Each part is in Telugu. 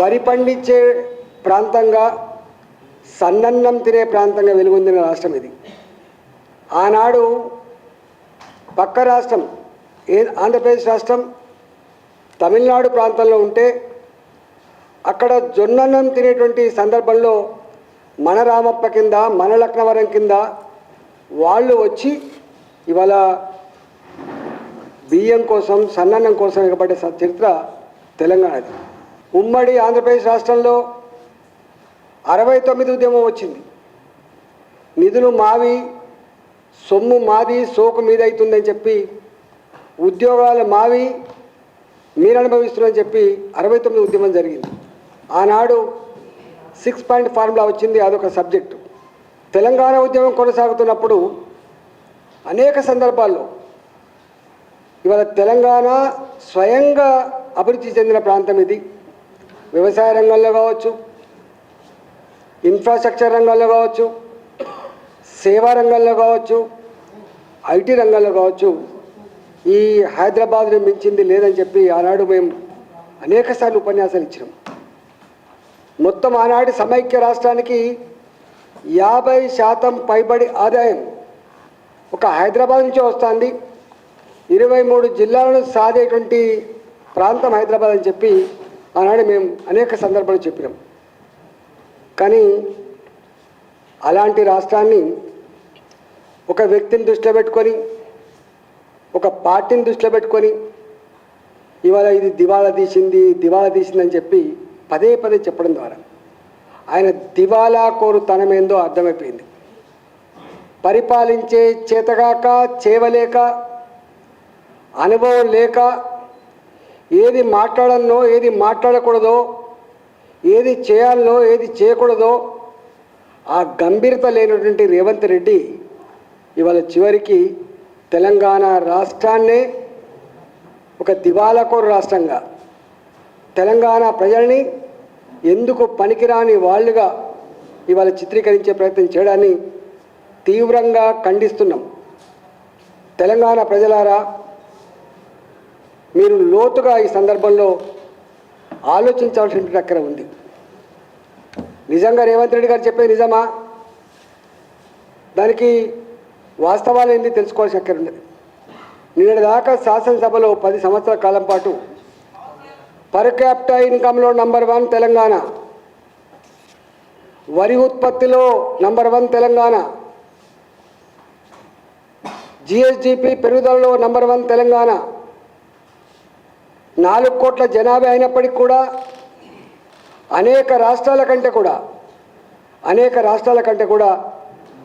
వరి పండించే ప్రాంతంగా సన్నన్నం తినే ప్రాంతంగా వెలుగొందిన రాష్ట్రం ఇది. ఆనాడు పక్క రాష్ట్రం ఏ ఆంధ్రప్రదేశ్ రాష్ట్రం తమిళనాడు ప్రాంతంలో ఉంటే అక్కడ జొన్నన్నం తినేటువంటి సందర్భంలో మన రామప్ప కింద మన లక్నవరం కింద వాళ్ళు వచ్చి ఇవాళ బియ్యం కోసం సన్నన్నం కోసం ఎగబడ్డ చరిత్ర తెలంగాణది. ఉమ్మడి ఆంధ్రప్రదేశ్ రాష్ట్రంలో అరవై తొమ్మిది ఉద్యమం వచ్చింది. నిధులు మావి సొమ్ము మాది సోకు మీద అవుతుందని చెప్పి ఉద్యోగాలు మావి మీరు అనుభవిస్తున్నారని చెప్పి అరవై తొమ్మిది ఉద్యమం జరిగింది. ఆనాడు సిక్స్ పాయింట్ ఫార్ములా వచ్చింది అదొక సబ్జెక్టు. తెలంగాణ ఉద్యమం కొనసాగుతున్నప్పుడు అనేక సందర్భాల్లో ఇవాళ తెలంగాణ స్వయంగా అభివృద్ధి చెందిన ప్రాంతం ఇది. వ్యవసాయ రంగంలో కావచ్చు ఇన్ఫ్రాస్ట్రక్చర్ రంగంలో కావచ్చు సేవా రంగంలో కావచ్చు ఐటీ రంగంలో కావచ్చు ఈ హైదరాబాద్ని మించింది లేదని చెప్పి ఆనాడు మేము అనేకసార్లు ఉపన్యాసాలు ఇచ్చినాం. మొత్తం ఆనాటి సమైక్య రాష్ట్రానికి యాభై శాతం పైబడి ఆదాయం ఒక హైదరాబాద్ నుంచే వస్తుంది. ఇరవై మూడు జిల్లాలను సాధేటువంటి ప్రాంతం హైదరాబాద్ అని చెప్పి ఆనాడు మేము అనేక సందర్భాలు చెప్పినాం. కానీ అలాంటి రాష్ట్రాన్ని ఒక వ్యక్తిని దృష్టిలో పెట్టుకొని ఒక పార్టీని దృష్టిలో పెట్టుకొని ఇవాళ ఇది దివాళా తీసింది దివాళా తీసిందని చెప్పి పదే పదే చెప్పడం ద్వారా ఆయన దివాలా కోరుతనమేందో అర్థమైపోయింది. పరిపాలించే చేతగాక చేవలేక అనుభవం లేక ఏది మాట్లాడాలనో ఏది మాట్లాడకూడదో ఏది చేయాలనో ఏది చేయకూడదో ఆ గంభీరత లేనటువంటి రేవంత్ రెడ్డి ఇవాళ చివరికి తెలంగాణ రాష్ట్రాన్నే ఒక దివాలాకోరు రాష్ట్రంగా తెలంగాణ ప్రజల్ని ఎందుకు పనికిరాని వాళ్ళుగా ఇవాళ చిత్రీకరించే ప్రయత్నం చేయడాన్ని తీవ్రంగా ఖండిస్తున్నాం. తెలంగాణ ప్రజలారా మీరు లోతుగా ఈ సందర్భంలో ఆలోచించాల్సిన అక్కడ ఉంది. నిజంగా రేవంత్ రెడ్డి గారు చెప్పేది నిజమా? దానికి వాస్తవాలు ఏంది తెలుసుకోవాల్సి అక్కడ ఉన్నది నిన్నటి దాకా శాసనసభలో పది సంవత్సరాల కాలం పాటు పర్ క్యాపిటా ఇన్కంలో నంబర్ వన్ తెలంగాణ వరి ఉత్పత్తిలో నంబర్ వన్ తెలంగాణ జిఎస్డిపి పెరుగుదలలో నంబర్ వన్ తెలంగాణ నాలుగు కోట్ల జనాభా అయినప్పటికీ కూడా అనేక రాష్ట్రాల కంటే కూడా అనేక రాష్ట్రాల కంటే కూడా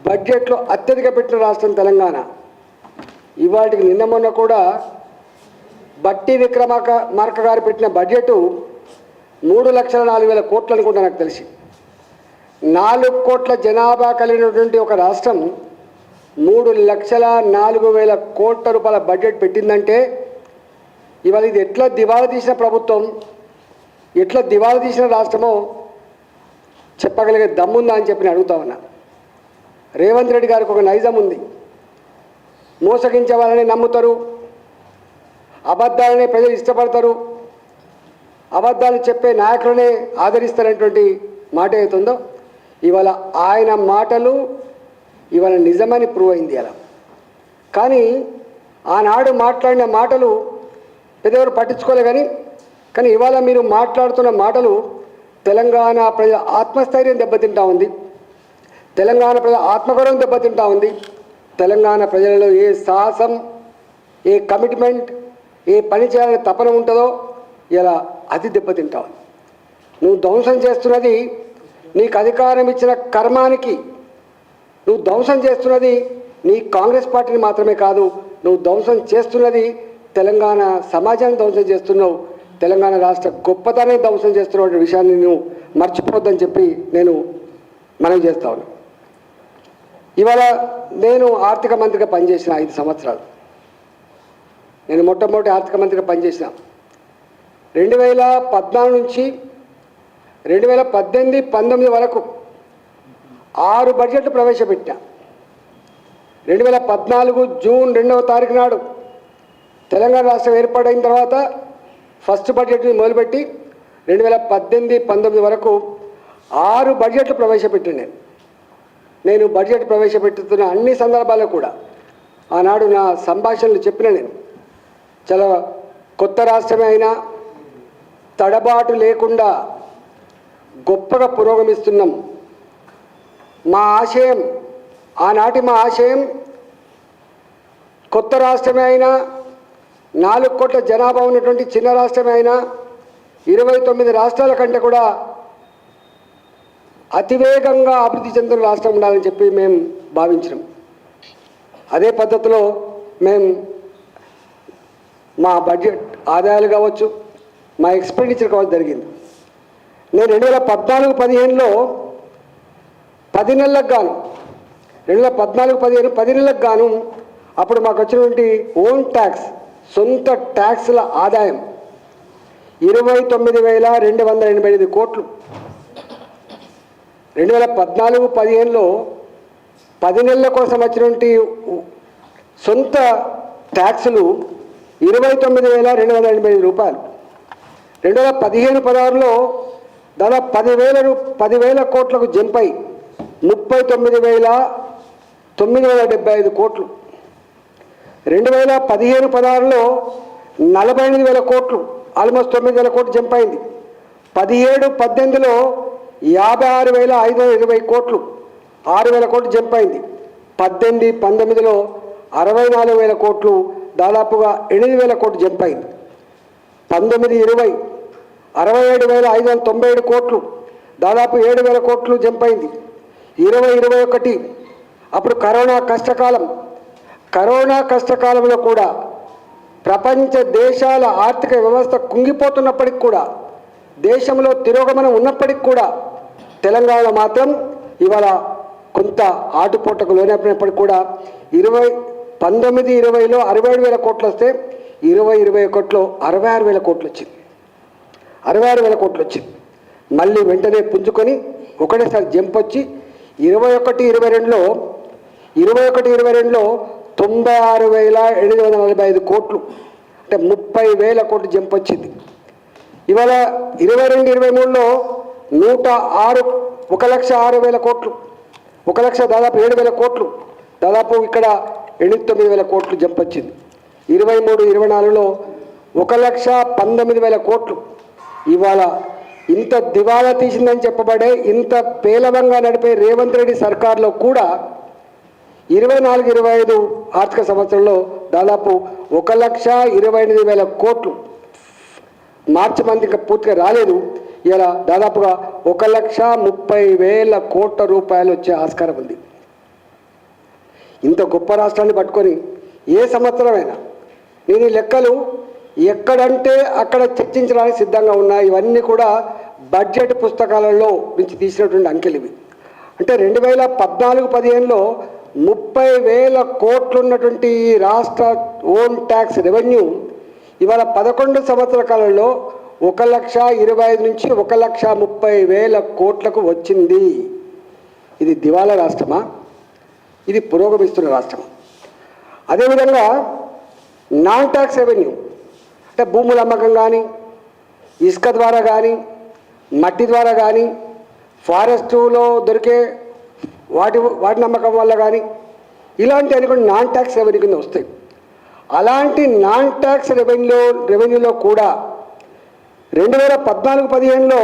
బడ్జెట్లో అత్యధిక పెట్టిన రాష్ట్రం తెలంగాణ. ఇవాటికి నిన్న మొన్న కూడా బట్టి విక్రమాక మార్క గారు పెట్టిన బడ్జెట్ మూడు లక్షల నాలుగు వేల కోట్లు అనుకుంటా నాకు తెలిసి. నాలుగు కోట్ల జనాభా కలిగినటువంటి ఒక రాష్ట్రం మూడు లక్షల నాలుగు వేల కోట్ల రూపాయల బడ్జెట్ పెట్టిందంటే ఇవాళ ఇది ఎట్లా దివాలా తీసిన ప్రభుత్వం ఎట్లా దివాలా తీసిన రాష్ట్రమో చెప్పగలిగే దమ్ముందా అని చెప్పి నేను అడుగుతా ఉన్నా. రేవంత్ రెడ్డి గారికి ఒక నైజం ఉంది. మోసగించే వాళ్ళని నమ్ముతారు అబద్ధాలనే ప్రజలు ఇష్టపడతారు అబద్ధాలు చెప్పే నాయకులనే ఆదరిస్తారనేటువంటి మాట ఏదైతుందో ఇవాళ ఆయన మాటలు ఇవాళ నిజమని ప్రూవ్ అయింది అలా. కానీ ఆనాడు మాట్లాడిన మాటలు ఎవరు పట్టించుకోలే కానీ కానీ ఇవాళ మీరు మాట్లాడుతున్న మాటలు తెలంగాణ ప్రజల ఆత్మస్థైర్యం దెబ్బతింటా ఉంది. తెలంగాణ ప్రజల ఆత్మగౌరవం దెబ్బతింటా ఉంది. తెలంగాణ ప్రజలలో ఏ సాహసం ఏ కమిట్మెంట్ ఏ పని చేయాలని తపన ఉంటుందో ఇలా అది దెబ్బతింటా ఉంది. నువ్వు ధ్వంసం చేస్తున్నది నీకు అధికారం ఇచ్చిన కర్మానికి నువ్వు ధ్వంసం చేస్తున్నది నీ కాంగ్రెస్ పార్టీని మాత్రమే కాదు నువ్వు ధ్వంసం చేస్తున్నది తెలంగాణ సమాజాన్ని ధ్వంసం చేస్తున్నావు. తెలంగాణ రాష్ట్ర గొప్పతనాన్ని ధ్వంసం చేస్తున్న విషయాన్ని నువ్వు మర్చిపోవద్దని చెప్పి నేను మనం చేస్తా ఇవాళ నేను ఆర్థిక మంత్రిగా పనిచేసిన ఐదు సంవత్సరాలు. నేను మొట్టమొదటి ఆర్థిక మంత్రిగా పనిచేసిన. రెండు వేల పద్నాలుగు నుంచి రెండు వేల పద్దెనిమిది పంతొమ్మిది వరకు ఆరు బడ్జెట్లు ప్రవేశపెట్టా. రెండు వేల పద్నాలుగు జూన్ రెండవ తారీఖు నాడు తెలంగాణ రాష్ట్రం ఏర్పాటైన తర్వాత ఫస్ట్ బడ్జెట్ని మొదలుపెట్టి రెండు వేల పద్దెనిమిది పంతొమ్మిది వరకు ఆరు బడ్జెట్లు ప్రవేశపెట్టాను నేను నేను బడ్జెట్ ప్రవేశపెట్టుతున్న అన్ని సందర్భాల్లో కూడా ఆనాడు నా సంభాషణలు చెప్పిన నేను. చాలా కొత్త రాష్ట్రమే అయినా తడబాటు లేకుండా గొప్పగా పురోగమిస్తున్నాం. మా ఆశయం ఆనాటి మా ఆశయం కొత్త రాష్ట్రమే అయినా నాలుగు కోట్ల జనాభా ఉన్నటువంటి చిన్న రాష్ట్రమే అయినా ఇరవై తొమ్మిది రాష్ట్రాల కంటే కూడా అతివేగంగా అభివృద్ధి చెందిన రాష్ట్రం ఉండాలని చెప్పి మేము భావించినాం. అదే పద్ధతిలో మేము మా బడ్జెట్ ఆదాయాలు కావచ్చు మా ఎక్స్పెండిచర్ కావచ్చు జరిగింది. నేను రెండు వేల పద్నాలుగు పదిహేనులో పది నెలలకు గాను రెండు వేల పద్నాలుగు పదిహేను పది నెలలకు గాను అప్పుడు మాకు వచ్చినటువంటి ఓన్ ట్యాక్స్ సొంత ట్యాక్స్ల ఆదాయం ఇరవై తొమ్మిది వేల రెండు వందల ఎనభై ఎనిమిది కోట్లు. రెండు వేల పద్నాలుగు పదిహేనులో పది నెలల కోసం వచ్చినటువంటి సొంత ట్యాక్సులు ఇరవై తొమ్మిది వేల రెండు వందల ఎనభై ఐదు రూపాయలు. రెండు వేల పదిహేను పదహారులో దాదాపు పదివేల రూ పదివేల కోట్లకు జంపై ముప్పై తొమ్మిది వేల తొమ్మిది వందల డెబ్బై ఐదు కోట్లు. రెండు వేల పదిహేను పదహారులో నలభై ఎనిమిది వేల కోట్లు ఆల్మోస్ట్ తొమ్మిది వేల కోట్లు జంప్ అయింది పదిహేడు పద్దెనిమిదిలో యాభై ఆరు వేల ఐదు వందల ఇరవై కోట్లు ఆరు వేల కోట్లు జంప్ అయింది పద్దెనిమిది పంతొమ్మిదిలో అరవై నాలుగు వేల కోట్లు దాదాపుగా ఎనిమిది వేల కోట్లు జంప్ అయింది పంతొమ్మిది ఇరవై అరవై ఏడు వేల ఐదు వందల తొంభై ఏడు కోట్లు దాదాపు ఏడు వేల కోట్లు జంప్ అయింది ఇరవై ఇరవై ఒకటి అప్పుడు కరోనా కష్టకాలం కరోనా కష్టకాలంలో కూడా ప్రపంచ దేశాల ఆర్థిక వ్యవస్థ కుంగిపోతున్నప్పటికి కూడా దేశంలో తిరోగమనం ఉన్నప్పటికి కూడా తెలంగాణ మాత్రం ఇవాళ కొంత ఆటుపోటకు లోనైనప్పటికీ కూడా ఇరవై పంతొమ్మిది ఇరవైలో అరవై ఏడు వేల కోట్లు వస్తే ఇరవై ఇరవై ఒకటిలో అరవై ఆరు వేల కోట్లు వచ్చింది. అరవై ఆరు వేల కోట్లు వచ్చింది. మళ్ళీ వెంటనే పుంజుకొని ఒకటేసారి జంప్ వచ్చి ఇరవై ఒకటి ఇరవై రెండులో ఇరవై ఒకటి ఇరవై రెండులో తొంభై ఆరు వేల ఎనిమిది వందల నలభై ఐదు కోట్లు. అంటే ముప్పై వేల కోట్లు జంప్ వచ్చింది ఇవాళ ఇరవై రెండు ఇరవై మూడులో నూట ఆరు ఒక లక్ష ఆరు వేల కోట్లు. ఒక లక్ష దాదాపు ఏడు వేల కోట్లు. దాదాపు ఇక్కడ ఎనిమిది తొమ్మిది వేల కోట్లు జంప్ వచ్చింది ఇరవై మూడు ఇరవై నాలుగులో ఒక లక్ష పంతొమ్మిది వేల కోట్లు. ఇవాళ ఇంత దివాలా తీసిందని చెప్పబడే ఇంత పేలవంగా నడిపే రేవంత్ రెడ్డి సర్కార్లో కూడా ఇరవై నాలుగు ఇరవై ఐదు ఆర్థిక సంవత్సరంలో దాదాపు ఒక లక్ష ఇరవై ఎనిమిది వేల కోట్లు మార్చి మంది ఇంకా పూర్తిగా రాలేదు. ఇలా దాదాపుగా ఒక లక్ష ముప్పై వేల కోట్ల రూపాయలు వచ్చే ఆస్కారం ఉంది. ఇంత గొప్ప రాష్ట్రాన్ని పట్టుకొని ఏ సంవత్సరమైనా నేను ఈ లెక్కలు ఎక్కడంటే అక్కడ చర్చించడానికి సిద్ధంగా ఉన్నాయి ఇవన్నీ కూడా బడ్జెట్ పుస్తకాలలో నుంచి తీసినటువంటి అంకెలు ఇవి. అంటే రెండు వేల పద్నాలుగు పదిహేనులో ముప్పై వేల కోట్లున్నటువంటి ఈ రాష్ట్ర ఓన్ ట్యాక్స్ రెవెన్యూ ఇవాళ పదకొండు సంవత్సర కాలంలో ఒక లక్ష ఇరవై ఐదు నుంచి ఒక లక్ష ముప్పై వేల కోట్లకు వచ్చింది. ఇది దివాలా రాష్ట్రమా? ఇది పురోగమిస్తున్న రాష్ట్రం అదేవిధంగా నాన్ ట్యాక్స్ రెవెన్యూ అంటే భూముల అమ్మకం కానీ ఇసుక ద్వారా కానీ మట్టి ద్వారా కానీ ఫారెస్టులో దొరికే వాటి వాటి నమ్మకం వల్ల కానీ ఇలాంటి అని కూడా నాన్ ట్యాక్స్ రెవెన్యూ కింద వస్తాయి. అలాంటి నాన్ ట్యాక్స్ రెవెన్యూ రెవెన్యూలో కూడా రెండు వేల పద్నాలుగు పదిహేనులో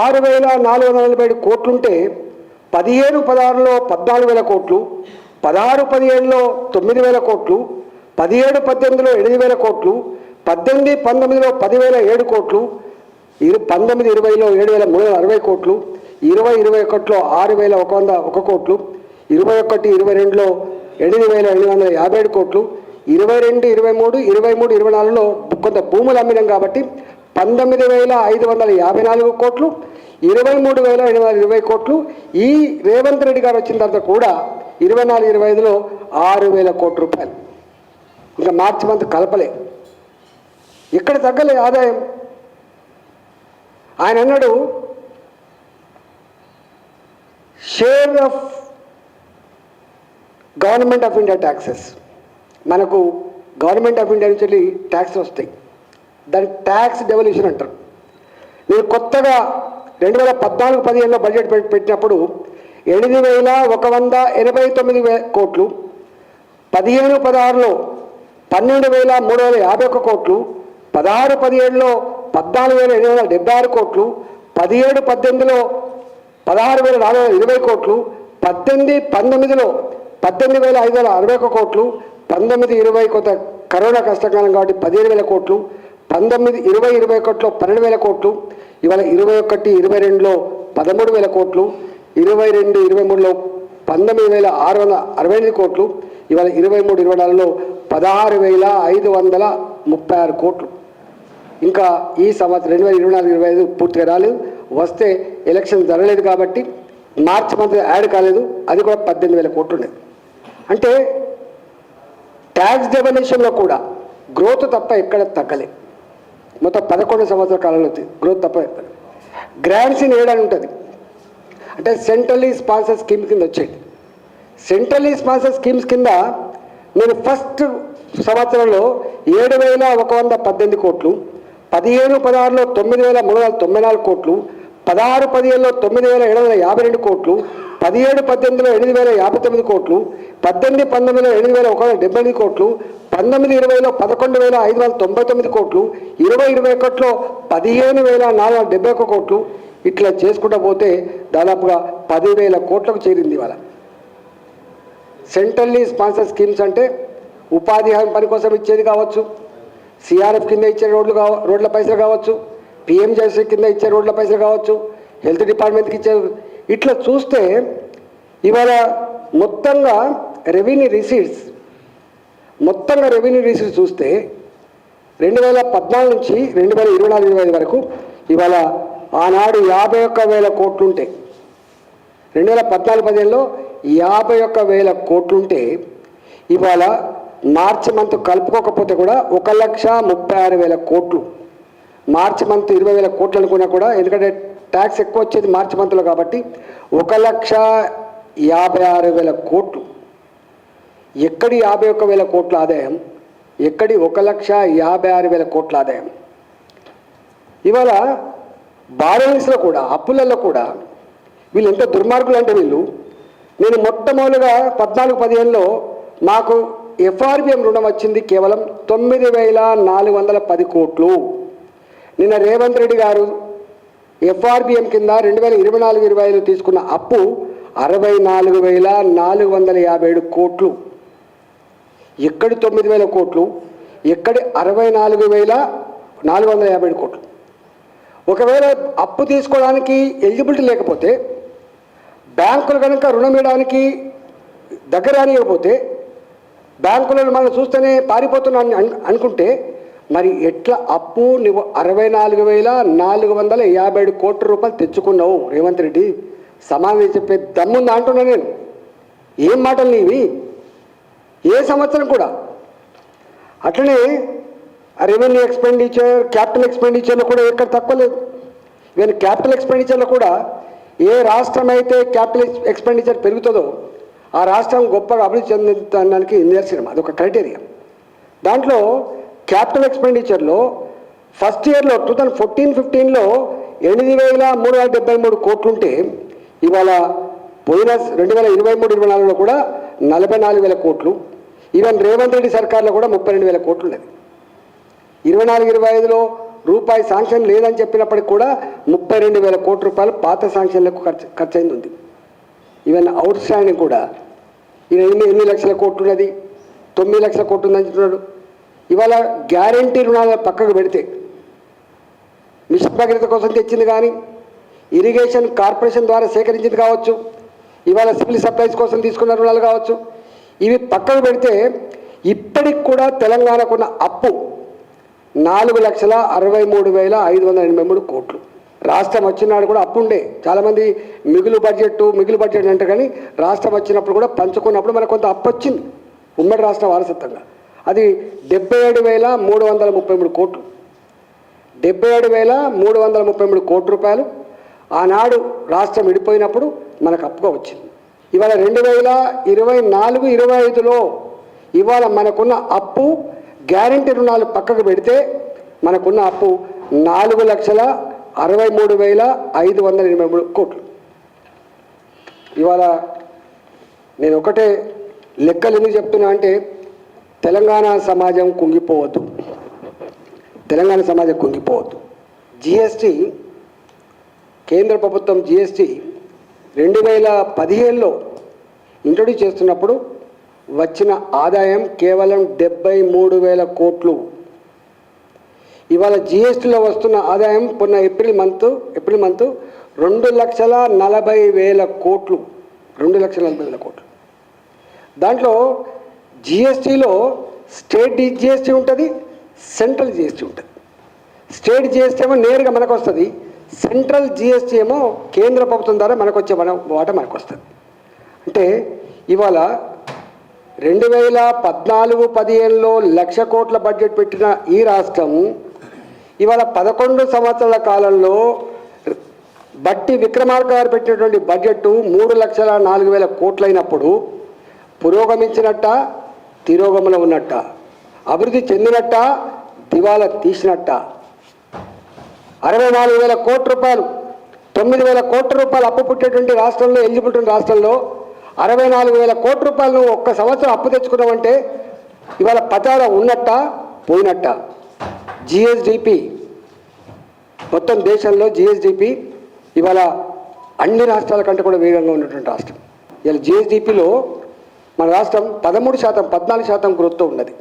ఆరు వేల నాలుగు వందల నలభై ఏడు కోట్లుంటే పదిహేను పదహారులో పద్నాలుగు వేల కోట్లు పదహారు పదిహేనులో తొమ్మిది వేల కోట్లు పదిహేడు పద్దెనిమిదిలో ఎనిమిది వేల కోట్లు పద్దెనిమిది పంతొమ్మిదిలో పదివేల ఏడు కోట్లు ఇరు పంతొమ్మిది ఇరవైలో ఏడు వేల మూడు వందల అరవై కోట్లు ఇరవై ఇరవై ఒకటిలో ఆరు వేల ఒక వంద ఒక కోట్లు ఇరవై ఒకటి ఇరవై రెండులో ఎనిమిది వేల ఎనిమిది వందల యాభై ఏడు కోట్లు ఇరవై రెండు ఇరవై మూడు ఇరవై మూడు ఇరవై నాలుగులో కొంత భూములు అమ్మినాం కాబట్టి పంతొమ్మిది వేల ఐదు వందల యాభై నాలుగు కోట్లు ఇరవై మూడు వేల ఎనిమిది వందల ఇరవై కోట్లు ఈ రేవంత్ రెడ్డి గారు వచ్చిన తర్వాత కూడా ఇరవై నాలుగు ఇరవై ఐదులో ఆరు వేల కోట్ల రూపాయలు. ఇంకా మార్చి మంత్ కలపలే. ఇక్కడ తగ్గలే ఆదాయం. ఆయన అన్నాడు share of government of India taxes మనకు గవర్నమెంట్ ఆఫ్ ఇండియా నుంచి ట్యాక్స్ వస్తాయి. దాని ట్యాక్స్ డెవల్యూషన్ అంటారు. నేను కొత్తగా రెండు వేల పద్నాలుగు పదిహేనులో బడ్జెట్ పెట్టినప్పుడు ఎనిమిది వేల ఒక వంద ఎనభై తొమ్మిది వే కోట్లు పదిహేను పదహారులో పన్నెండు వేల మూడు వేల యాభై ఒక్క కోట్లు పదహారు పదిహేడులో పద్నాలుగు వేల ఎనిమిది వందల డెబ్బై ఆరు కోట్లు పదిహేడు పద్దెనిమిదిలో పదహారు వేల నాలుగు వందల ఇరవై కోట్లు పద్దెనిమిది పంతొమ్మిదిలో పద్దెనిమిది వేల ఐదు వందల అరవై ఒక కోట్లు పంతొమ్మిది ఇరవై కొత్త కరోనా కష్టకాలం కాబట్టి పదిహేను వేల కోట్లు పంతొమ్మిది ఇరవై ఇరవై ఒకటిలో పన్నెండు వేల కోట్లు ఇవాళ ఇరవై ఒకటి ఇరవై రెండులో పదమూడు వేల కోట్లు ఇరవై రెండు ఇరవై మూడులో పంతొమ్మిది వేల ఆరు వందల అరవై ఎనిమిది కోట్లు ఇవాళ ఇరవై మూడు ఇరవై నాలుగులో పదహారు వేల ఐదు వందల ముప్పై ఆరు కోట్లు ఇంకా ఈ సంవత్సరం రెండు వేల ఇరవై నాలుగు ఇరవై ఐదు పూర్తిగా రాలేదు వస్తే ఎలక్షన్ జరగలేదు కాబట్టి మార్చి మంత్ యాడ్ కాలేదు. అది కూడా పద్దెనిమిది వేల కోట్లు ఉండేది అంటే ట్యాక్స్ డెవల్యూషన్లో కూడా గ్రోత్ తప్ప ఎక్కడ తగ్గలే. మొత్తం పదకొండు సంవత్సరాల కాలంలో గ్రోత్ తప్ప ఎక్కడ గ్రాంట్స్ ఇన్ అని ఉంటుంది. అంటే సెంట్రల్లీ స్పాన్సర్ స్కీమ్ కింద వచ్చేది. సెంట్రల్లీ స్పాన్సర్ స్కీమ్స్ కింద నేను ఫస్ట్ సంవత్సరంలో ఏడు వేల ఒక వంద పద్దెనిమిది కోట్లు పదిహేను పదహారులో తొమ్మిది వేల మూడు వందల తొంభై నాలుగు కోట్లు పదహారు పదిహేనులో తొమ్మిది వేల ఏడు వందల యాభై రెండు కోట్లు పదిహేడు పద్దెనిమిదిలో ఎనిమిది వేల యాభై తొమ్మిది కోట్లు పద్దెనిమిది పంతొమ్మిదిలో ఎనిమిది వేల ఒక వందల డెబ్బై ఎనిమిది కోట్లు పంతొమ్మిది ఇరవైలో పదకొండు వేల ఐదు వందల తొంభై తొమ్మిది కోట్లు ఇరవై ఇరవై ఒకటిలో పదిహేను వేల నాలుగు వందల డెబ్బై ఒక్క కోట్లు. ఇట్లా చేసుకుంటూ పోతే దాదాపుగా పదివేల కోట్లకు చేరింది ఇవాళ. సెంట్రల్లీ స్పాన్సర్ స్కీమ్స్ అంటే ఉపాధి హామీ పని కోసం ఇచ్చేది కావచ్చు సిఆర్ఎఫ్ కింద ఇచ్చే రోడ్లు కావ రోడ్ల పైసలు కావచ్చు పిఎంజేసీ కింద ఇచ్చే రోడ్ల పైసలు కావచ్చు హెల్త్ డిపార్ట్మెంట్కి ఇచ్చే ఇట్లా చూస్తే ఇవాళ మొత్తంగా రెవెన్యూ రిసీట్స్ మొత్తంగా రెవెన్యూ రిసీట్స్ చూస్తే రెండు వేల పద్నాలుగు నుంచి రెండు వేల ఇరవై నాలుగు ఇరవై ఐదు వరకు ఇవాళ ఆనాడు యాభై ఒక్క వేల కోట్లుంటే రెండు వేల పద్నాలుగు పదిహేనులో యాభై ఒక్క వేల కోట్లుంటే ఇవాళ మార్చి మంత్ కలుపుకోకపోతే కూడా ఒక లక్ష ముప్పై ఆరు వేల కోట్లు. మార్చి మంత్ ఇరవై వేల కోట్లు అనుకున్నా కూడా ఎందుకంటే ట్యాక్స్ ఎక్కువ వచ్చేది మార్చి మంత్లో కాబట్టి ఒక లక్ష యాభై ఆరు వేల కోట్లు. ఎక్కడి యాభై ఒక్క వేల కోట్ల ఆదాయం? ఎక్కడి ఒక లక్ష యాభై ఆరు వేల కోట్ల ఆదాయం? ఇవాళ బారోయింగ్స్లో కూడా అప్పులలో కూడా వీళ్ళు ఎంత దుర్మార్గులు అంటే వీళ్ళు నేను మొట్టమొదటిగా పద్నాలుగు పదిహేనులో మాకు ఎఫ్ఆర్బిఎం రుణం వచ్చింది కేవలం తొమ్మిది వేల నాలుగు వందల పది కోట్లు. నిన్న రేవంత్ రెడ్డి గారు ఎఫ్ఆర్బిఎం కింద రెండు వేల ఇరవై నాలుగు ఇరవై తీసుకున్న అప్పు అరవై నాలుగు వేల నాలుగు వందల యాభై ఏడు కోట్లు. ఎక్కడి తొమ్మిది వేల కోట్లు ఎక్కడి అరవై నాలుగు వేల నాలుగు వందల యాభై ఏడు కోట్లు. ఒకవేళ అప్పు తీసుకోవడానికి ఎలిజిబిలిటీ లేకపోతే బ్యాంకులు కనుక రుణం ఇవ్వడానికి దగ్గర అనియకపోతే బ్యాంకులను మనం చూస్తేనే పారిపోతున్నాను అని అనుకుంటే మరి ఎట్లా అప్పు నువ్వు అరవై నాలుగు వేల నాలుగు వందల యాభై ఏడు కోట్ల రూపాయలు తెచ్చుకున్నావు రేవంత్ రెడ్డి? సమాధానం చెప్పే దమ్ముందా అంటున్నా నేను. ఏం మాటలు నీవి? ఏ సంవత్సరం కూడా? అట్లనే రెవెన్యూ ఎక్స్పెండిచర్ క్యాపిటల్ ఎక్స్పెండిచర్లో కూడా ఎక్కడ తక్కువ లేదు. ఈవెన్ క్యాపిటల్ ఎక్స్పెండిచర్లో కూడా ఏ రాష్ట్రం అయితే క్యాపిటల్ ఎక్స్పెండిచర్ పెరుగుతుందో ఆ రాష్ట్రం గొప్పగా అభివృద్ధి చెందడానికి నిదర్శనం అదొక క్రైటీరియా దాంట్లో క్యాపిటల్ ఎక్స్పెండిచర్లో ఫస్ట్ ఇయర్లో టూ థౌజండ్ ఫోర్టీన్ ఫిఫ్టీన్లో ఎనిమిది వేల మూడు వందల డెబ్బై మూడు కోట్లుంటే ఇవాళ పోయిన రెండు వేల ఇరవై మూడు ఇరవై నాలుగులో కూడా నలభై నాలుగు వేల కోట్లు. ఈవెన్ రేవంత్ రెడ్డి సర్కార్లో కూడా ముప్పై రెండు వేల కోట్లు ఉండేది ఇరవై నాలుగు ఇరవై ఐదులో రూపాయి శాంక్షన్ లేదని చెప్పినప్పటికి కూడా ముప్పై రెండు వేల కోట్ల రూపాయలు పాత శాంక్షన్లకు ఖర్చు ఖర్చు అయింది ఉంది ఈవెన్ అవుట్ స్టాండింగ్ కూడా ఈయన ఎన్ని ఎన్ని లక్షల కోట్లు ఉన్నది తొమ్మిది లక్షల కోట్లు ఉందని చెప్తున్నాడు ఇవాళ గ్యారంటీ రుణాలు పక్కకు పెడితే నిష్ప్రగత కోసం తెచ్చింది కానీ ఇరిగేషన్ కార్పొరేషన్ ద్వారా సేకరించింది కావచ్చు ఇవాళ సివిల్ సప్లైస్ కోసం తీసుకున్న రుణాలు కావచ్చు ఇవి పక్కకు పెడితే ఇప్పటికి కూడా తెలంగాణకున్న అప్పు నాలుగు లక్షల అరవై మూడు వేల ఐదు వందల ఎనభై మూడు కోట్లు. రాష్ట్రం వచ్చినాడు కూడా అప్పు ఉండే. చాలామంది మిగులు బడ్జెట్ మిగులు బడ్జెట్ అంటారు కానీ రాష్ట్రం వచ్చినప్పుడు కూడా పంచుకున్నప్పుడు మనకు కొంత అప్పు వచ్చింది. ఉమ్మడి రాష్ట్ర వారసత్వంగా. అది డెబ్బై ఏడు వేల మూడు వందల ముప్పై మూడు కోట్లు. డెబ్బై ఏడు వేల మూడు వందల ముప్పై మూడు కోట్ల రూపాయలు ఆనాడు రాష్ట్రం విడిపోయినప్పుడు మనకు అప్పుగా వచ్చింది. ఇవాళ రెండు వేల ఇరవై నాలుగు ఇరవై ఐదులో ఇవాళ మనకున్న అప్పు గ్యారంటీ రుణాలు పక్కకు పెడితే మనకున్న అప్పు నాలుగు లక్షల అరవై మూడు వేల ఐదు వందల ఎనభై మూడు కోట్లు. ఇవాళ నేను ఒకటే లెక్కలు ఎందుకు చెప్తున్నా అంటే తెలంగాణ సమాజం కుంగిపోవద్దు. తెలంగాణ సమాజం కుంగిపోవద్దు. జిఎస్టీ కేంద్ర ప్రభుత్వం జిఎస్టీ రెండు వేల పదిహేనులో ఇంట్రొడ్యూస్ చేస్తున్నప్పుడు వచ్చిన ఆదాయం కేవలం డెబ్బై మూడు వేల కోట్లు. ఇవాళ జిఎస్టీలో వస్తున్న ఆదాయం పొన్న ఏప్రిల్ మంత్ ఏప్రిల్ మంత్ రెండు లక్షల నలభై వేల కోట్లు. రెండు లక్షల నలభై వేల కోట్లు. దాంట్లో జిఎస్టీలో స్టేట్ జిఎస్టీ ఉంటుంది సెంట్రల్ జిఎస్టీ ఉంటుంది. స్టేట్ జిఎస్టీ ఏమో నేరుగా మనకు వస్తుంది సెంట్రల్ జిఎస్టీ ఏమో కేంద్ర ప్రభుత్వం ద్వారా మనకు వచ్చే మన వాట మనకు వస్తుంది అంటే ఇవాళ రెండు వేల పద్నాలుగు పదిహేనులో లక్ష కోట్ల బడ్జెట్ పెట్టిన ఈ రాష్ట్రం ఇవాళ పదకొండు సంవత్సరాల కాలంలో బట్టి విక్రమార్క గారు పెట్టినటువంటి బడ్జెట్ మూడు లక్షల నాలుగు వేల కోట్లైనప్పుడు పురోగమించినట్ట తిరోగమనం ఉన్నట్ట. అభివృద్ధి చెందినట్ట దివాలా తీసినట్ట. అరవై నాలుగు వేల కోట్ల రూపాయలు తొమ్మిది వేల కోట్ల రూపాయలు అప్పు పుట్టేటువంటి రాష్ట్రంలో ఎలిజిబిలిటీ రాష్ట్రంలో అరవై నాలుగు వేల కోట్ల రూపాయలు నువ్వు ఒక్క సంవత్సరం అప్పు తెచ్చుకున్నావంటే ఇవాళ పచార ఉన్నట్ట పోయినట్ట. జిఎస్డిపి మొత్తం దేశంలో జిఎస్డిపి ఇవాళ అన్ని రాష్ట్రాల కంటే కూడా వేగంగా ఉన్నటువంటి రాష్ట్రం. ఇవాళ జిఎస్డిపిలో మన రాష్ట్రం పదమూడు శాతం పద్నాలుగు శాతం గ్రోత్తో ఉన్నది.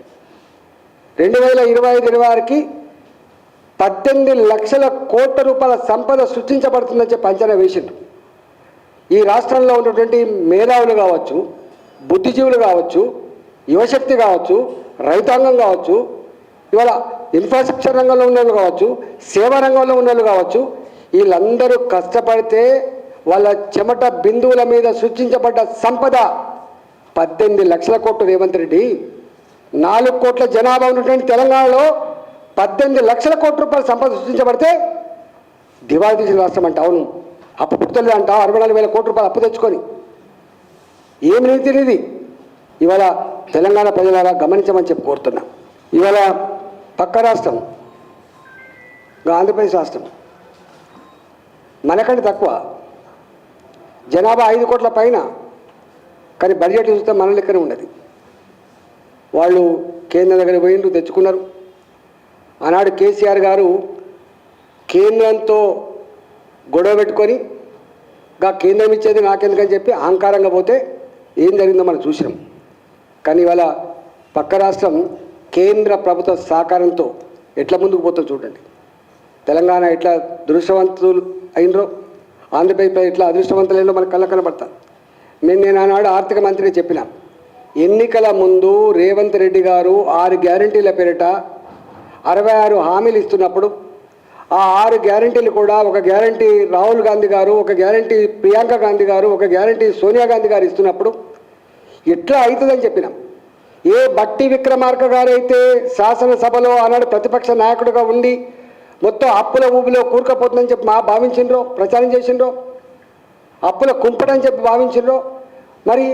రెండు వేల ఇరవై ఐదు ఇరవై ఆరుకి పద్దెనిమిది లక్షల కోట్ల రూపాయల సంపద సృష్టించబడుతుందని చెప్పి అంచనా వేసిండు ఈ రాష్ట్రంలో ఉన్నటువంటి మేధావులు కావచ్చు బుద్ధిజీవులు కావచ్చు యువశక్తి కావచ్చు రైతాంగం కావచ్చు ఇవాళ ఇన్ఫ్రాస్ట్రక్చర్ రంగంలో ఉన్న వాళ్ళు కావచ్చు సేవా రంగంలో ఉన్న వాళ్ళు కావచ్చు వీళ్ళందరూ కష్టపడితే వాళ్ళ చెమట బిందువుల మీద సృష్టించబడ్డ సంపద పద్దెనిమిది లక్షల కోట్లు రేవంత్ రెడ్డి నాలుగు కోట్ల జనాభా ఉన్నటువంటి తెలంగాణలో పద్దెనిమిది లక్షల కోట్ల రూపాయలు సంపద సృష్టించబడితే దివాళీ తీసిన రాష్ట్రం అంటే. అవును. అప్పు పుట్టలేదు అంట. అరవై నాలుగు వేల కోట్ల రూపాయలు అప్పు తెచ్చుకొని. ఏమి నీతి ఇది ఇవాళ తెలంగాణ ప్రజలారా గమనించమని చెప్పి కోరుతున్నా. ఇవాళ పక్క రాష్ట్రం ఆంధ్రప్రదేశ్ రాష్ట్రం మనకంటే తక్కువ. జనాభా ఐదు కోట్ల పైన కానీ బడ్జెట్ చూస్తే మన లెక్కనే ఉన్నది వాళ్ళు కేంద్రం దగ్గర పోయిండ్రు తెచ్చుకున్నారు. ఆనాడు కేసీఆర్ గారు కేంద్రంతో గొడవ పెట్టుకొని గా కేంద్రం ఇచ్చేది నాకెందుకని చెప్పి అహంకారంగా పోతే ఏం జరిగిందో మనం చూసినాం. కానీ ఇవాళ పక్క రాష్ట్రం కేంద్ర ప్రభుత్వ సహకారంతో ఎట్లా ముందుకు పోతుందో చూడండి. తెలంగాణ ఎట్లా దృష్టవంతులు అయినరో ఆంధ్రప్రదేశ్ ఎట్లా అదృష్టవంతులైనో మనకు కళ్ళ కనబడతారు నేను నేను ఆనాడు ఆర్థిక మంత్రిని చెప్పిన. ఎన్నికల ముందు రేవంత్ రెడ్డి గారు ఆరు గ్యారంటీల పేరిట అరవై ఆరు హామీలు ఇస్తున్నప్పుడు ఆ ఆరు గ్యారంటీలు కూడా ఒక గ్యారంటీ రాహుల్ గాంధీ గారు ఒక గ్యారంటీ ప్రియాంక గాంధీ గారు ఒక గ్యారంటీ సోనియా గాంధీ గారు ఇస్తున్నప్పుడు ఎట్లా అవుతుందని చెప్పినాం. ఏ బట్టి విక్రమార్క గారైతే శాసనసభలో ఆనాడు ప్రతిపక్ష నాయకుడిగా ఉండి మొత్తం అప్పుల ఊబిలో కూరుకపోతుందని చెప్పి మా భావించిండ్రో ప్రచారం చేసిండ్రో అప్పుల కుంపటని చెప్పి భావించిండ్రో మరి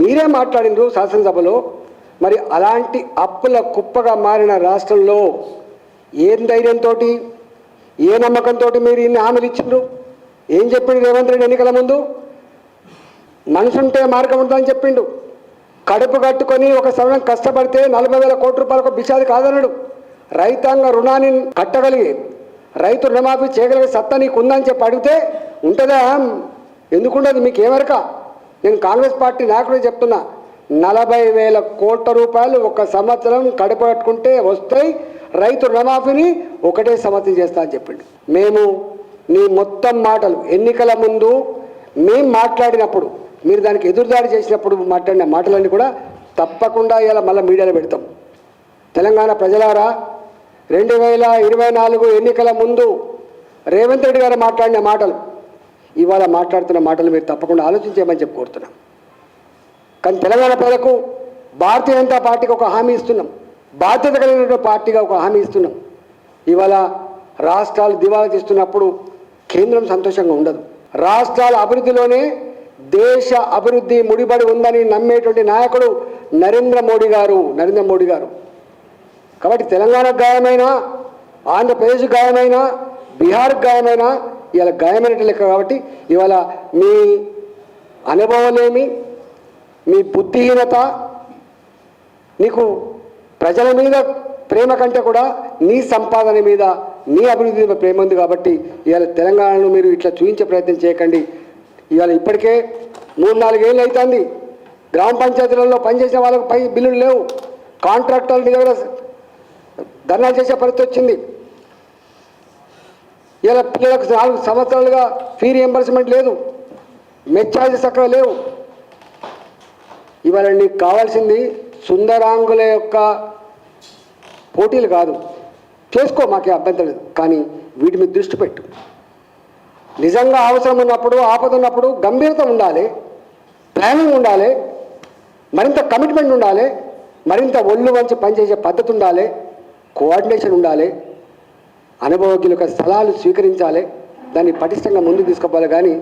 మీరే మాట్లాడిండ్రు శాసనసభలో మరి అలాంటి అప్పుల కుప్పగా మారిన రాష్ట్రంలో ఏం ధైర్యంతో ఏ నమ్మకంతో మీరు ఇన్ని హామీలు ఇచ్చిండ్రు? ఏం చెప్పిండు రేవంత్ రెడ్డి ఎన్నికల ముందు? మనసుంటే మార్గం ఉంటుందని చెప్పిండు. కడుపు కట్టుకొని ఒక సమయం కష్టపడితే నలభై వేల కోట్ల రూపాయలకు బిషాది కాదన్నాడు. రైతాంగ రుణాన్ని కట్టగలిగి రైతు రుణమాఫీ చేయగలిగే సత్తా నీకు ఉందని చెప్పి అడిగితే ఉంటుందా? ఎందుకుండదు మీకు ఏమరక నేను కాంగ్రెస్ పార్టీ నాయకుడు చెప్తున్నా నలభై వేల కోట్ల రూపాయలు ఒక సంవత్సరం కడపట్టుకుంటే వస్తాయి రైతు రుణమాఫీని ఒకటే సంవత్సరం చేస్తా అని చెప్పిండు. మేము నీ మొత్తం మాటలు ఎన్నికల ముందు మేము మాట్లాడినప్పుడు మీరు దానికి ఎదురుదాడి చేసినప్పుడు మాట్లాడిన మాటలన్నీ కూడా తప్పకుండా ఇలా మళ్ళీ మీడియాలో పెడతాం. తెలంగాణ ప్రజలారా రెండు వేల ఇరవై నాలుగు ఎన్నికల ముందు రేవంత్ రెడ్డి గారు మాట్లాడిన మాటలు ఇవాళ మాట్లాడుతున్న మాటలు మీరు తప్పకుండా ఆలోచించేయమని చెప్పి కోరుతున్నాం. కానీ తెలంగాణ ప్రజలకు భారతీయ జనతా పార్టీకి ఒక హామీ ఇస్తున్నాం. బాధ్యత కలిగినటువంటి పార్టీగా ఒక హామీ ఇస్తున్నాం. ఇవాళ రాష్ట్రాలు దివాలా తీస్తున్నప్పుడు కేంద్రం సంతోషంగా ఉండదు. రాష్ట్రాల అభివృద్ధిలోనే దేశ అభివృద్ధి ముడిపడి ఉందని నమ్మేటువంటి నాయకుడు నరేంద్ర మోడీ గారు నరేంద్ర మోడీ గారు. కాబట్టి తెలంగాణకు గాయమైనా ఆంధ్రప్రదేశ్ గాయమైనా బీహార్ గాయమైనా ఇవాళ గాయమైన లెక్క కాబట్టి ఇవాళ మీ అనుభవలేమి మీ బుద్ధిహీనత నీకు ప్రజల మీద ప్రేమ కంటే కూడా నీ సంపాదన మీద నీ అభివృద్ధి మీద ప్రేమ ఉంది కాబట్టి ఇవాళ తెలంగాణను మీరు ఇట్లా చూపించే ప్రయత్నం చేయకండి. ఇవాళ ఇప్పటికే మూడు నాలుగేళ్ళు అవుతుంది గ్రామ పంచాయతీలలో పనిచేసిన వాళ్ళకి పై బిల్లులు లేవు. కాంట్రాక్టర్ల మీద కూడా చేసే పరిస్థితి వచ్చింది. ఇలా పిల్లలకు నాలుగు సంవత్సరాలుగా ఫీ రియంబర్స్మెంట్ లేదు. మెచ్ అక్కడ లేవు. ఇవాళ నీకు కావాల్సింది సుందరాంగుల యొక్క పోటీలు కాదు. చేసుకో మాకే అభ్యంతరం లేదు. కానీ వీటి మీద దృష్టి పెట్టు. నిజంగా అవసరం ఉన్నప్పుడు ఆపద ఉన్నప్పుడు గంభీరత ఉండాలి ప్లానింగ్ ఉండాలి మరింత కమిట్మెంట్ ఉండాలి మరింత ఒళ్ళు వంచి పనిచేసే పద్ధతి ఉండాలి కోఆర్డినేషన్ ఉండాలి అనుభవజ్ఞుల యొక్క స్థలాలు స్వీకరించాలి దాన్ని పటిష్టంగా ముందుకు తీసుకోవాలి కానీ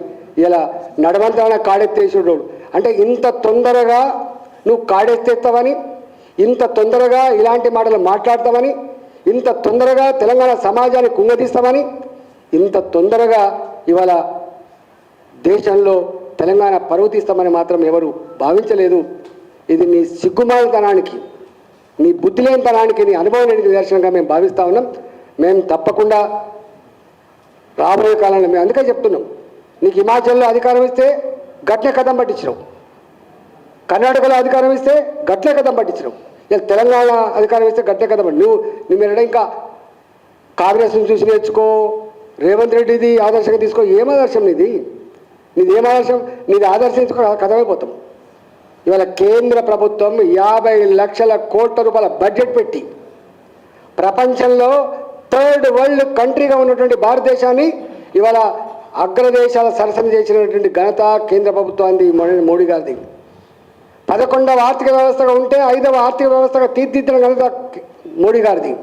ఇలా నడవంతమైన కాడెత్తేసుడు అంటే ఇంత తొందరగా నువ్వు కాడెత్తేస్తావని ఇంత తొందరగా ఇలాంటి మాటలు మాట్లాడతామని ఇంత తొందరగా తెలంగాణ సమాజాన్ని కుంగదీస్తామని ఇంత తొందరగా ఇవాళ దేశంలో తెలంగాణ పరువుతీస్తామని మాత్రం ఎవరు భావించలేదు. ఇది నీ సిగ్గుమాలితనానికి నీ బుద్ధిలేనితనానికి నీ అనుభవం నిదర్శనంగా మేము భావిస్తా ఉన్నాం. మేము తప్పకుండా రాబోయే కాలంలో మేము అందుకే చెప్తున్నాం. నీకు హిమాచల్లో అధికారం ఇస్తే గట్ల కథం పట్టించినాం కర్ణాటకలో అధికారం ఇస్తే గట్లే కథం పట్టించినాం ఇలా తెలంగాణ అధికారం ఇస్తే గట్లే కథం పట్టి నువ్వు నువ్వు మీరు ఇంకా కాంగ్రెస్ని చూసి నేర్చుకో రేవంత్ రెడ్డిది ఆదర్శంగా తీసుకో ఏం ఆదర్శం నీది? నీది ఏం ఆదర్శం? నీది ఆదర్శించుకో కథమైపోతాం ఇవాళ కేంద్ర ప్రభుత్వం యాభై లక్షల కోట్ల రూపాయల బడ్జెట్ పెట్టి ప్రపంచంలో థర్డ్ వరల్డ్ కంట్రీగా ఉన్నటువంటి భారతదేశాన్ని ఇవాళ అగ్రదేశాల సరసన చేసినటువంటి ఘనత కేంద్ర ప్రభుత్వాన్ని మోడీ- మోడీ గారిది. పదకొండవ ఆర్థిక వ్యవస్థగా ఉంటే ఐదవ ఆర్థిక వ్యవస్థగా తీర్చిదిద్దిన ఘనత మోడీ గారిది.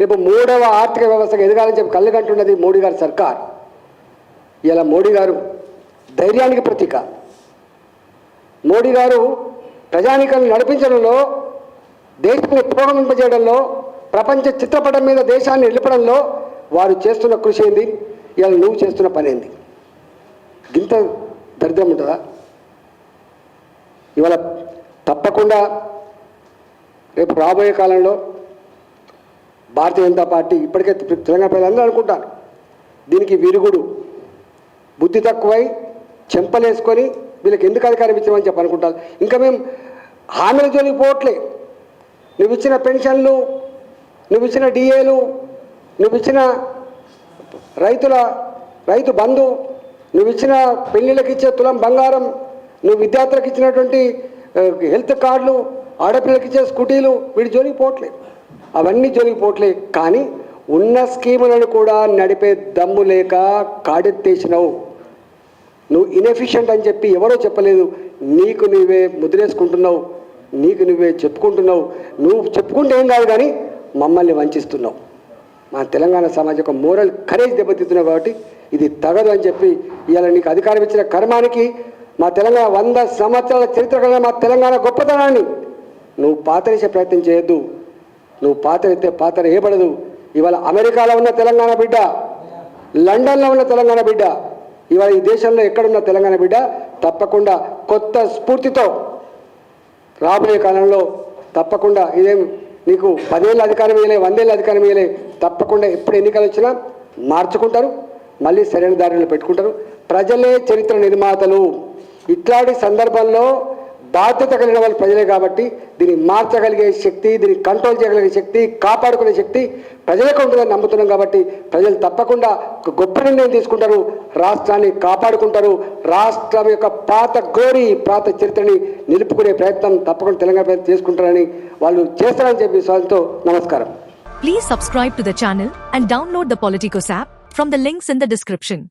రేపు మూడవ ఆర్థిక వ్యవస్థగా ఎదగాలని చెప్పి కళ్ళగంటున్నది మోడీ గారి సర్కార్. ఇలా మోడీ గారు ధైర్యానికి ప్రతీక. మోడీ గారు ప్రజానీకాన్ని నడిపించడంలో దేశాన్ని పురోగమింపజేయడంలో ప్రపంచ చిత్రపటం మీద దేశాన్ని నిలపడంలో వారు చేస్తున్న కృషి ఏంది? ఇవాళ నువ్వు చేస్తున్న పని ఏంది? ఇంత దరిద్రం ఉంటుందా? ఇవాళ తప్పకుండా రేపు రాబోయే కాలంలో భారతీయ జనతా పార్టీ ఇప్పటికే తెలంగాణ ప్రజలందరూ అనుకుంటారు. దీనికి విరుగుడు బుద్ధి తక్కువై చెంపలేసుకొని వీళ్ళకి ఎందుకు అధికారం ఇచ్చామని చెప్పి అనుకుంటారు. ఇంకా మేము హామీల జోలికి పోవట్లే. నువ్వు ఇచ్చిన పెన్షన్లు నువ్వు ఇచ్చిన డిఏలు నువ్వు ఇచ్చిన రైతుల రైతు బంధు నువ్వు ఇచ్చిన పెళ్ళిళ్ళకి ఇచ్చే తులం బంగారం నువ్వు విద్యార్థులకు ఇచ్చినటువంటి హెల్త్ కార్డులు ఆడపిల్లలకి ఇచ్చే స్కూటీలు వీడి జోలికి పోవట్లేదు అవన్నీ జోలికి పోవట్లేదు కానీ ఉన్న స్కీములను కూడా నడిపే దమ్ము లేక కాడెత్తేసినావు. నువ్వు ఇన్ఎఫిషియంట్ అని చెప్పి ఎవరో చెప్పలేదు. నీకు నువ్వే ముద్రేసుకుంటున్నావు. నీకు నువ్వే చెప్పుకుంటున్నావు. నువ్వు చెప్పుకుంటే ఏం కాదు కానీ మమ్మల్ని వంచిస్తున్నావు. మా తెలంగాణ సమాజం యొక్క మోరల్ కరేజ్ దెబ్బతిస్తున్నావు కాబట్టి ఇది తగదు అని చెప్పి ఇవాళ నీకు అధికారం ఇచ్చిన కర్మానికి మా తెలంగాణ వంద సంవత్సరాల చరిత్ర కన్నా మా తెలంగాణ గొప్పతనాన్ని నువ్వు పాతరేసే ప్రయత్నం చేయొద్దు. నువ్వు పాతరైతే పాత్ర ఏపడదు ఇవాళ అమెరికాలో ఉన్న తెలంగాణ బిడ్డ లండన్లో ఉన్న తెలంగాణ బిడ్డ ఇవాళ ఈ దేశంలో ఎక్కడున్న తెలంగాణ బిడ్డ తప్పకుండా కొత్త స్ఫూర్తితో రాబోయే కాలంలో తప్పకుండా ఇదేం నీకు పదేళ్ళ అధికారం ఇవ్వలే వందేళ్ళ అధికారం ఇవ్వలే తప్పకుండా ఎప్పుడు ఎన్నికలు వచ్చినా మార్చుకుంటారు మళ్ళీ సరైన దారిలో పెట్టుకుంటారు. ప్రజలే చరిత్ర నిర్మాతలు. ఇట్లాంటి సందర్భంలో బాధ్యత కలిగిన వాళ్ళు ప్రజలే కాబట్టి దీన్ని మార్చగలిగే శక్తి దీన్ని కంట్రోల్ చేయగలిగే శక్తి కాపాడుకునే శక్తి ప్రజలకు ఉంటుందని నమ్ముతున్నాం కాబట్టి ప్రజలు తప్పకుండా గొప్ప నిర్ణయం తీసుకుంటారు రాష్ట్రాన్ని కాపాడుకుంటారు. రాష్ట్రం యొక్క పాత గోరి పాత చరిత్రని నిలుపుకునే ప్రయత్నం తప్పకుండా తెలంగాణ ప్రయత్నం చేసుకుంటారని వాళ్ళు చేస్తారని చెప్పి వాళ్ళతో నమస్కారం. Please subscribe to the channel and download the Politicos app from the links in the description